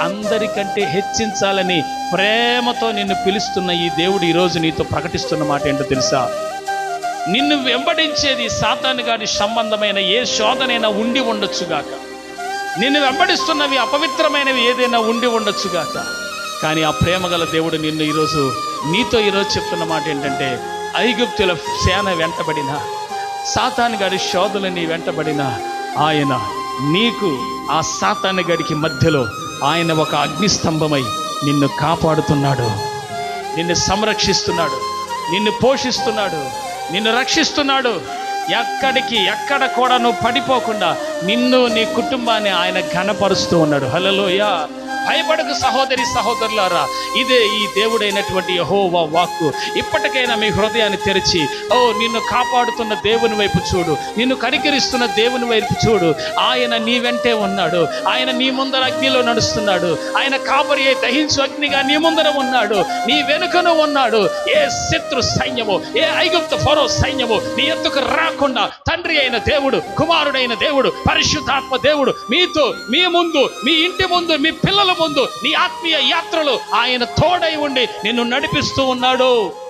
అందరికంటే హెచ్చించాలని ప్రేమతో నిన్ను పిలుస్తున్న ఈ దేవుడు ఈరోజు నీతో ప్రకటిస్తున్న మాట ఏంటో తెలుసా? నిన్ను వెంబడించేది సాతాను గారి సంబంధమైన ఏ శోధనైనా ఉండి ఉండొచ్చుగాక నిన్ను వెంబడిస్తున్నవి అపవిత్రమైనవి ఏదైనా ఉండి ఉండొచ్చుగాక కానీ ఆ ప్రేమగల దేవుడు నిన్ను ఈరోజు నీతో ఈరోజు చెప్తున్న మాట ఏంటంటే ఐగుప్తుల సేన వెంటబడిన సాతాను గారి శోధులని వెంటబడిన ఆయన నీకు ఆ సాతాను గడికి మధ్యలో ఆయన ఒక అగ్నిస్తంభమై నిన్ను కాపాడుతున్నాడు. నిన్ను సంరక్షిస్తున్నాడు. నిన్ను పోషిస్తున్నాడు. నిన్ను రక్షిస్తున్నాడు. ఎక్కడికి ఎక్కడ కూడా నువ్వు పడిపోకుండా నిన్ను నీ కుటుంబాన్ని ఆయన ఘనపరుస్తూ ఉన్నాడు. హలలోయ భయపడకు సహోదరి సహోదరులారా ఇదే ఈ దేవుడైనటువంటి యహోవా వాక్కు. ఇప్పటికైనా మీ హృదయాన్ని తెరిచి ఓ నిన్ను కాపాడుతున్న దేవుని వైపు చూడు నిన్ను కనికరిస్తున్న దేవుని వైపు చూడు. ఆయన నీ వెంటే ఉన్నాడు ఆయన నీ ముందర అగ్నిలో నడుస్తున్నాడు ఆయన కాపరి అయి దహించు అగ్నిగా నీ ముందర ఉన్నాడు నీ వెనుకను ఉన్నాడు. ఏ శత్రు సైన్యము ఏ ఐగుప్త ఫరో సైన్యము నీ ఎత్తుకు రాకుండా తండ్రి అయిన దేవుడు కుమారుడైన దేవుడు పరిశుద్ధాత్మ దేవుడు మీతో మీ ముందు మీ ఇంటి ముందు మీ పిల్లల ముందు నీ ఆత్మీయ యాత్రలు ఆయన తోడై ఉండి నిన్ను నడిపిస్తూ ఉన్నాడు.